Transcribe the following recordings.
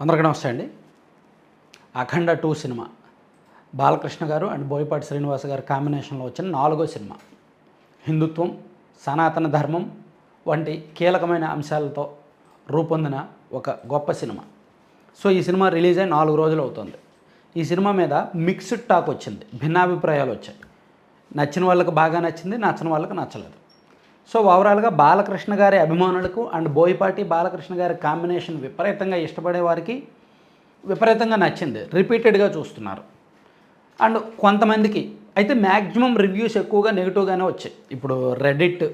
అందరికీ నమస్తే అండి. అఖండ టూ సినిమా. బాలకృష్ణ గారు అండ్ బోయపాటి శ్రీనివాస గారు కాంబినేషన్లో వచ్చిన నాలుగో సినిమా. హిందుత్వం సనాతన ధర్మం వంటి కీలకమైన అంశాలతో రూపొందిన ఒక గొప్ప సినిమా. సో ఈ సినిమా రిలీజ్ అయి నాలుగు రోజులు అవుతుంది. ఈ సినిమా మీద మిక్స్డ్ టాక్ వచ్చింది. భిన్నాభిప్రాయాలు వచ్చాయి. నచ్చిన వాళ్ళకి బాగా నచ్చింది నచ్చిన వాళ్ళకి నచ్చలేదు. సో ఓవరాల్గా బాలకృష్ణ గారి అభిమానులకు అండ్ బోయపాటి బాలకృష్ణ గారి కాంబినేషన్ విపరీతంగా ఇష్టపడే వారికి విపరీతంగా నచ్చింది. రిపీటెడ్గా చూస్తున్నారు. అండ్ కొంతమందికి అయితే మ్యాక్సిమం రివ్యూస్ ఎక్కువగా నెగిటివ్గానే వచ్చాయి. ఇప్పుడు రెడిట్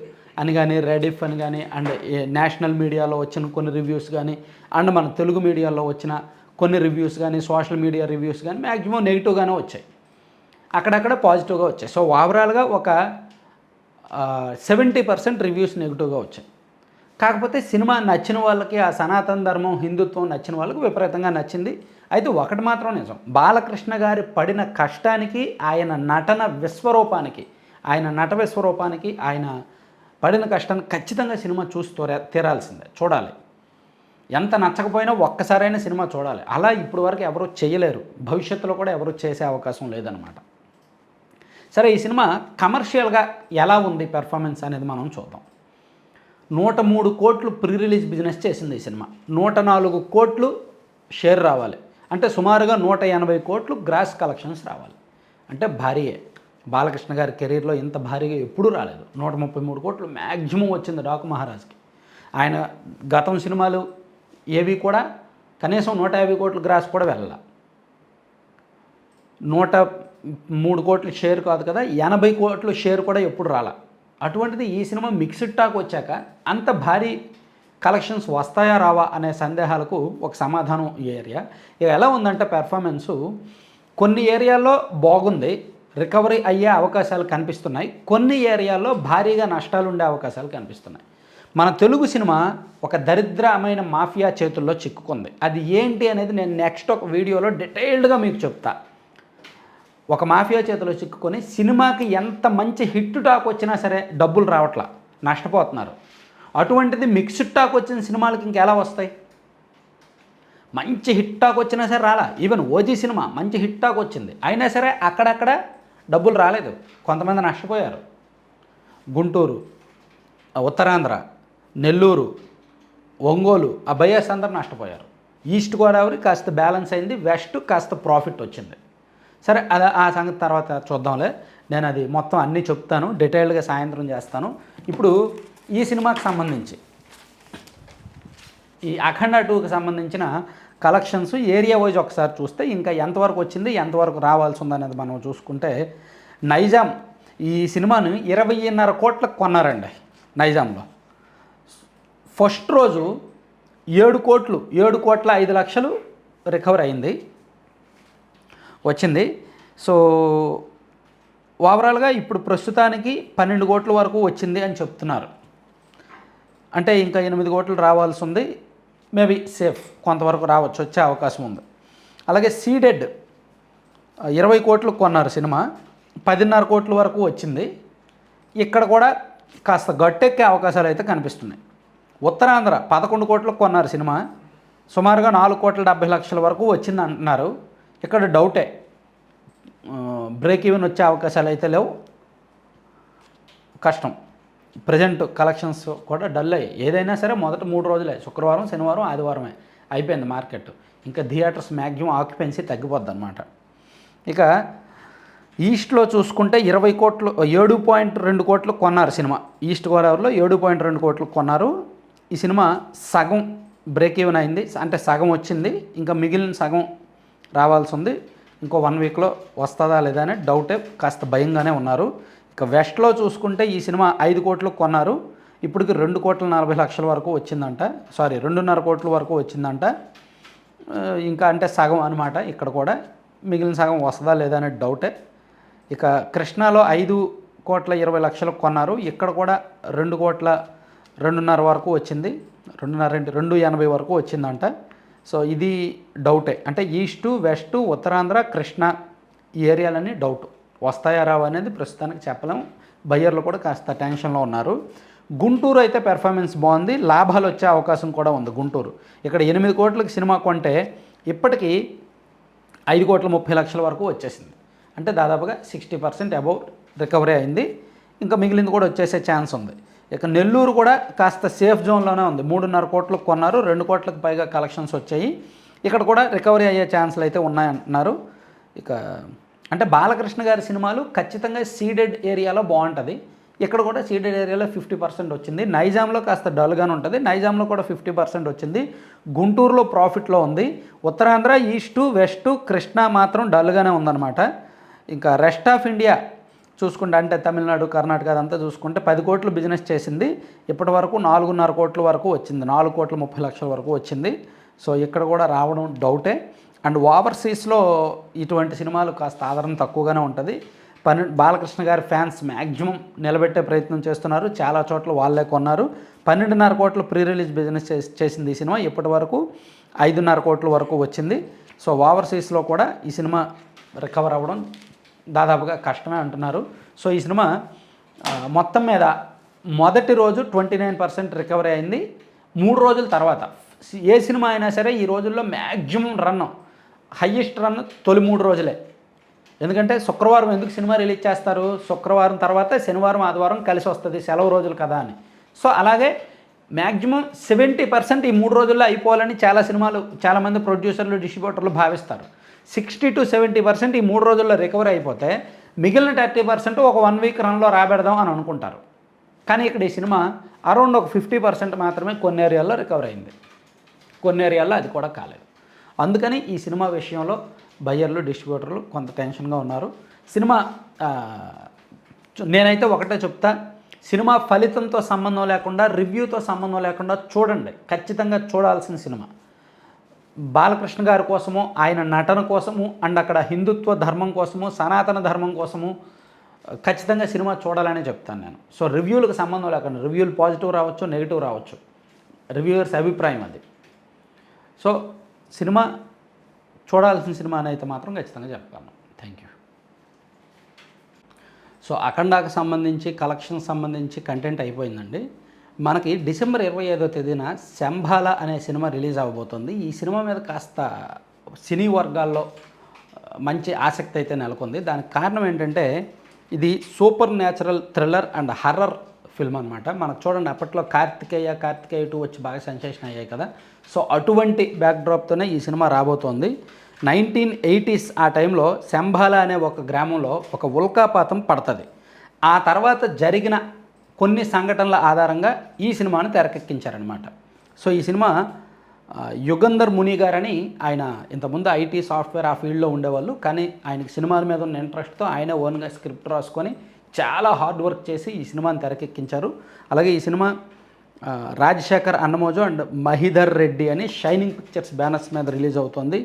అని కానీ రెడిఫ్ అని కానీ అండ్ నేషనల్ మీడియాలో వచ్చిన కొన్ని రివ్యూస్ కానీ అండ్ మన తెలుగు మీడియాలో వచ్చిన కొన్ని రివ్యూస్ కానీ సోషల్ మీడియా రివ్యూస్ కానీ మ్యాక్సిమం నెగిటివ్గానే వచ్చాయి. అక్కడక్కడ పాజిటివ్గా వచ్చాయి. సో ఓవరాల్గా ఒక సెవెంటీ పర్సెంట్ రివ్యూస్ నెగిటివ్గా వచ్చాయి. కాకపోతే సినిమా నచ్చిన వాళ్ళకి ఆ సనాతన ధర్మం హిందుత్వం నచ్చిన వాళ్ళకి విపరీతంగా నచ్చింది. అయితే ఒకటి మాత్రం నిజం. బాలకృష్ణ గారి పడిన కష్టానికి ఆయన నటన విశ్వరూపానికి ఆయన నట విశ్వరూపానికి ఆయన పడిన కష్టాన్ని ఖచ్చితంగా సినిమా చూసి తోరా తీరాల్సిందే చూడాలి. ఎంత నచ్చకపోయినా ఒక్కసారైనా సినిమా చూడాలి. అలా ఇప్పుడు వరకు ఎవరు చేయలేరు. భవిష్యత్తులో కూడా ఎవరు చేసే అవకాశం లేదనమాట సరే ఈ సినిమా కమర్షియల్గా ఎలా ఉంది పెర్ఫార్మెన్స్ అనేది మనం చూద్దాం. నూట మూడు కోట్లు ప్రీ రిలీజ్ బిజినెస్ చేసింది ఈ సినిమా. నూట నాలుగు కోట్లు షేర్ రావాలి. అంటే సుమారుగా నూట ఎనభై కోట్లు గ్రాస్ కలెక్షన్స్ రావాలి. అంటే భారీయే. బాలకృష్ణ గారి కెరీర్లో ఇంత భారీగా ఎప్పుడూ రాలేదు. నూట ముప్పై మూడు కోట్లు మ్యాక్సిమం వచ్చింది డాకు మహారాజ్కి. ఆయన గతం సినిమాలు ఏవి కూడా కనీసం నూట యాభై కోట్లు గ్రాస్ కూడా వెళ్ళాల. నూట మూడు కోట్ల షేర్ కాదు కదా ఎనభై కోట్ల షేర్ కూడా ఎప్పుడు రాలా? అటువంటిది ఈ సినిమా మిక్స్డ్ టాక్ వచ్చాక అంత భారీ కలెక్షన్స్ వస్తాయా రావా అనే సందేహాలకు ఒక సమాధానం ఈ ఏరియా. ఇక ఎలా ఉందంటే పెర్ఫార్మెన్సు కొన్ని ఏరియాల్లో బాగుంది రికవరీ అయ్యే అవకాశాలు కనిపిస్తున్నాయి కొన్ని ఏరియాల్లో భారీగా నష్టాలు ఉండే అవకాశాలు కనిపిస్తున్నాయి. మన తెలుగు సినిమా ఒక దరిద్రమైన మాఫియా చేతుల్లో చిక్కుకుంది. అది ఏంటి అనేది నేను నెక్స్ట్ ఒక వీడియోలో డీటెయిల్డ్గా మీకు చెప్తా. ఒక మాఫియా చేతిలో చిక్కుకొని సినిమాకి ఎంత మంచి హిట్ టాక్ వచ్చినా సరే డబ్బులు రావట్లా నష్టపోతున్నారు. అటువంటిది మిక్స్డ్ టాక్ వచ్చిన సినిమాలకి ఇంకెలా వస్తాయి? మంచి హిట్ టాక్ వచ్చినా సరే రాలా. ఈవెన్ ఓజీ సినిమా మంచి హిట్ టాక్ వచ్చింది. అయినా సరే అక్కడక్కడ డబ్బులు రాలేదు. కొంతమంది నష్టపోయారు. గుంటూరు ఉత్తరాంధ్ర నెల్లూరు ఒంగోలు ఆ బయస్ అందరు నష్టపోయారు. ఈస్ట్ గోదావరి కాస్త బ్యాలెన్స్ అయింది. వెస్ట్ కాస్త ప్రాఫిట్ వచ్చింది. సరే అది ఆ సంగతి తర్వాత చూద్దాంలే. నేను అది మొత్తం అన్నీ చెప్తాను. డీటెయిల్డ్గా సాయంత్రం చేస్తాను. ఇప్పుడు ఈ సినిమాకి సంబంధించి ఈ అఖండ టూకి సంబంధించిన కలెక్షన్స్ ఏరియా వైజ్ ఒకసారి చూస్తే ఇంకా ఎంతవరకు వచ్చింది ఎంతవరకు రావాల్సి ఉందనేది మనం చూసుకుంటే నైజాం ఈ సినిమాను ఇరవైన్నర కోట్లకు కొన్నారండి నైజాంలో. ఫస్ట్ రోజు ఏడు కోట్లు ఏడు కోట్ల ఐదు లక్షలు రికవర్ అయింది. వచ్చింది. సో ఓవరాల్గా ఇప్పుడు ప్రస్తుతానికి పన్నెండు కోట్ల వరకు వచ్చింది అని చెప్తున్నారు. అంటే ఇంకా ఎనిమిది కోట్లు రావాల్సి ఉంది. మేబీ సేఫ్ కొంతవరకు రావచ్చు వచ్చే అవకాశం ఉంది. అలాగే సీడెడ్ ఇరవై కోట్లు కొన్నారు సినిమా. పదిన్నర కోట్ల వరకు వచ్చింది. ఇక్కడ కూడా కాస్త గట్టెక్కే అవకాశాలు అయితే కనిపిస్తున్నాయి. ఉత్తరాంధ్ర పదకొండు కోట్లకు కొన్నారు సినిమా. సుమారుగా నాలుగు కోట్ల డెబ్బై లక్షల వరకు వచ్చింది అంటున్నారు. ఇక్కడ డౌటే? బ్రేక్ ఈవెన్ వచ్చే అవకాశాలు అయితే లేవు. కష్టం. ప్రజెంట్ కలెక్షన్స్ కూడా డల్ అయ్యాయి. ఏదైనా సరే మొదట మూడు రోజులే. శుక్రవారం శనివారం ఆదివారమే అయిపోయింది మార్కెట్. ఇంకా థియేటర్స్ మ్యాక్సిమం ఆక్యుపెన్సీ తగ్గిపోద్ది అనమాట ఇక ఈస్ట్లో చూసుకుంటే ఇరవై కోట్లు ఏడు పాయింట్ రెండు కోట్లు కొన్నారు సినిమా. ఈస్ట్ గోదావరిలో ఏడు పాయింట్ రెండు కోట్లు కొన్నారు. ఈ సినిమా సగం బ్రేక్ ఈవెన్ అయింది. అంటే సగం వచ్చింది. ఇంకా మిగిలిన సగం రావాల్సి ఉంది ఇంకో వన్ వీక్లో వస్తుందా లేదా అనే డౌటే కాస్త భయంగానే ఉన్నారు. ఇక వెస్ట్లో చూసుకుంటే ఈ సినిమా ఐదు కోట్లు కొన్నారు. ఇప్పటికి రెండు కోట్ల నలభై లక్షల వరకు వచ్చిందంట. సారీ రెండున్నర కోట్ల వరకు వచ్చిందంట. ఇంకా అంటే సగం అనమాట ఇక్కడ కూడా. మిగిలిన సగం వస్తుందా లేదా అనే డౌటే. ఇక కృష్ణాలో ఐదు కోట్ల ఇరవై లక్షలకు కొన్నారు. ఇక్కడ కూడా రెండు కోట్ల రెండున్నర వరకు వచ్చింది. రెండున్నర రెండు రెండు ఎనభై వరకు వచ్చిందంట. సో ఇది డౌటే. అంటే ఈస్టు వెస్టు ఉత్తరాంధ్ర కృష్ణ ఈ ఏరియాలన్నీ డౌట్. వస్తాయా రావా అనేది ప్రస్తుతానికి చెప్పలేం. బయ్యర్లు కూడా కాస్త టెన్షన్లో ఉన్నారు. గుంటూరు అయితే పెర్ఫార్మెన్స్ బాగుంది. లాభాలు వచ్చే అవకాశం కూడా ఉంది గుంటూరు. ఇక్కడ ఎనిమిది కోట్లకి సినిమా కొంటే ఇప్పటికీ ఐదు కోట్ల ముప్పై లక్షల వరకు వచ్చేసింది. అంటే దాదాపుగా సిక్స్టీ పర్సెంట్ అబౌవ్ రికవరీ అయింది. ఇంకా మిగిలింది కూడా వచ్చేసే ఛాన్స్ ఉంది. ఇక నెల్లూరు కూడా కాస్త సేఫ్ జోన్లోనే ఉంది. మూడున్నర కోట్లకు కొన్నారు. రెండు కోట్లకు పైగా కలెక్షన్స్ వచ్చాయి. ఇక్కడ కూడా రికవరీ అయ్యే ఛాన్స్లు అయితే ఉన్నాయంటున్నారు ఇక అంటే బాలకృష్ణ గారి సినిమాలు ఖచ్చితంగా సీడెడ్ ఏరియాలో బాగుంటుంది. ఇక్కడ కూడా సీడెడ్ ఏరియాలో ఫిఫ్టీ పర్సెంట్ వచ్చింది. నైజాంలో కాస్త డల్గానే ఉంటుంది. నైజాంలో కూడా ఫిఫ్టీ పర్సెంట్ వచ్చింది. గుంటూరులో ప్రాఫిట్లో ఉంది. ఉత్తరాంధ్ర ఈస్టు వెస్టు కృష్ణా మాత్రం డల్గానే ఉందన్నమాట. ఇంకా రెస్ట్ ఆఫ్ ఇండియా చూసుకుంటే అంటే తమిళనాడు కర్ణాటక అదంతా చూసుకుంటే పది కోట్లు బిజినెస్ చేసింది. ఇప్పటి వరకు నాలుగున్నర కోట్ల వరకు వచ్చింది. నాలుగు కోట్ల ముప్పై లక్షల వరకు వచ్చింది. సో ఇక్కడ కూడా రావడం డౌటే. అండ్ ఓవర్సీస్లో ఇటువంటి సినిమాలు కాస్త ఆదరణ తక్కువగానే ఉంటుంది. పన్నెండు బాలకృష్ణ గారి ఫ్యాన్స్ మ్యాక్సిమం నిలబెట్టే ప్రయత్నం చేస్తున్నారు. చాలా చోట్ల వాళ్ళే కొన్నారు. పన్నెండున్నర కోట్ల ప్రీ రిలీజ్ బిజినెస్ చేసింది ఈ సినిమా. ఇప్పటి వరకు ఐదున్నర కోట్ల వరకు వచ్చింది. సో ఓవర్సీస్లో కూడా ఈ సినిమా రికవర్ అవ్వడం దాదాపుగా కష్టమే అంటున్నారు. సో ఈ సినిమా మొత్తం మీద మొదటి రోజు ట్వంటీ నైన్ పర్సెంట్ రికవరీ అయింది. మూడు రోజుల తర్వాత ఏ సినిమా అయినా సరే ఈ రోజుల్లో మ్యాక్సిమం రన్ హయ్యెస్ట్ రన్ తొలి మూడు రోజులే. ఎందుకంటే శుక్రవారం ఎందుకు సినిమా రిలీజ్ చేస్తారు? శుక్రవారం తర్వాత శనివారం ఆదివారం కలిసి వస్తుంది సెలవు రోజులు కదా అని. సో అలాగే మ్యాక్సిమం సెవెంటీ పర్సెంట్ ఈ మూడు రోజుల్లో అయిపోవాలని చాలా సినిమాలు చాలామంది ప్రొడ్యూసర్లు డిస్ట్రిబ్యూటర్లు భావిస్తారు. సిక్స్టీ టు సెవెంటీ పర్సెంట్ ఈ మూడు రోజుల్లో రికవరీ అయిపోతే మిగిలిన థర్టీ పర్సెంట్ ఒక వన్ వీక్ రన్లో రాబెడదాం అని అనుకుంటారు. కానీ ఇక్కడ ఈ సినిమా అరౌండ్ ఒక ఫిఫ్టీ పర్సెంట్ మాత్రమే కొన్ని ఏరియాల్లో రికవర్ అయింది. కొన్ని ఏరియాల్లో అది కూడా కాలేదు. అందుకని ఈ సినిమా విషయంలో బయ్యర్లు డిస్ట్రిబ్యూటర్లు కొంత టెన్షన్గా ఉన్నారు. సినిమా నేనైతే ఒకటే చెప్తా సినిమా ఫలితంతో సంబంధం లేకుండా రివ్యూతో సంబంధం లేకుండా చూడండి. ఖచ్చితంగా చూడాల్సిన సినిమా. బాలకృష్ణ గారి కోసము ఆయన నటన కోసము అండ్ అక్కడ హిందుత్వ ధర్మం కోసము సనాతన ధర్మం కోసము ఖచ్చితంగా సినిమా చూడాలని చెప్తాను నేను. సో రివ్యూలకు సంబంధం లేకుండా రివ్యూలు పాజిటివ్ రావచ్చు నెగిటివ్ రావచ్చు. రివ్యూవర్స్ అభిప్రాయం అది. సో సినిమా చూడాల్సిన సినిమా అని అయితే మాత్రం ఖచ్చితంగా చెప్తాను. థ్యాంక్ యూ సో అఖండాకు సంబంధించి కలెక్షన్ సంబంధించి కంటెంట్ అయిపోయిందండి. మనకి డిసెంబర్ ఇరవై ఐదో తేదీన శంభాల అనే సినిమా రిలీజ్ అవ్వబోతుంది ఈ సినిమా మీద కాస్త సినీ వర్గాల్లో మంచి ఆసక్తి అయితే నెలకొంది. దానికి కారణం ఏంటంటే ఇది supernatural thriller and horror film అనమాట మనకు చూడండి అప్పట్లో కార్తికేయ కార్తికేయ టూ వచ్చి బాగా సెన్సేషన్ అయ్యాయి కదా. సో అటువంటి బ్యాక్డ్రాప్తోనే ఈ సినిమా రాబోతోంది. నైన్టీన్ ఎయిటీస్ ఆ టైంలో శంభాల అనే ఒక గ్రామంలో ఒక ఉల్కాపాతం పడుతుంది. ఆ తర్వాత జరిగిన కొన్ని సంఘటనల ఆధారంగా ఈ సినిమాను తెరకెక్కించారనమాట సో ఈ సినిమా యుగంధర్ ముని గారని ఆయన ఇంతకుముందు ఐటీ సాఫ్ట్వేర్ ఆ ఫీల్డ్లో ఉండేవాళ్ళు. కానీ ఆయనకి సినిమాల మీద ఉన్న ఇంట్రెస్ట్తో ఆయన ఓన్గా స్క్రిప్ట్ రాసుకొని చాలా హార్డ్ వర్క్ చేసి ఈ సినిమాని తెరకెక్కించారు. అలాగే ఈ సినిమా రాజశేఖర్ అన్నమోజు అండ్ మహిధర్ రెడ్డి అని షైనింగ్ పిక్చర్స్ బ్యానర్స్ మీద రిలీజ్ అవుతుంది.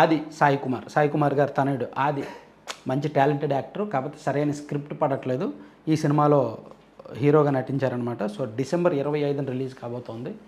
ఆది సాయి కుమార్. సాయి కుమార్ గారు తనయుడు. ఆది మంచి టాలెంటెడ్ యాక్టర్. కాకపోతే సరైన స్క్రిప్ట్ పడట్లేదు. ఈ సినిమాలో హీరోగా నటించారనమాట సో డిసెంబర్ ఇరవై ఐదున రిలీజ్ కాబోతోంది.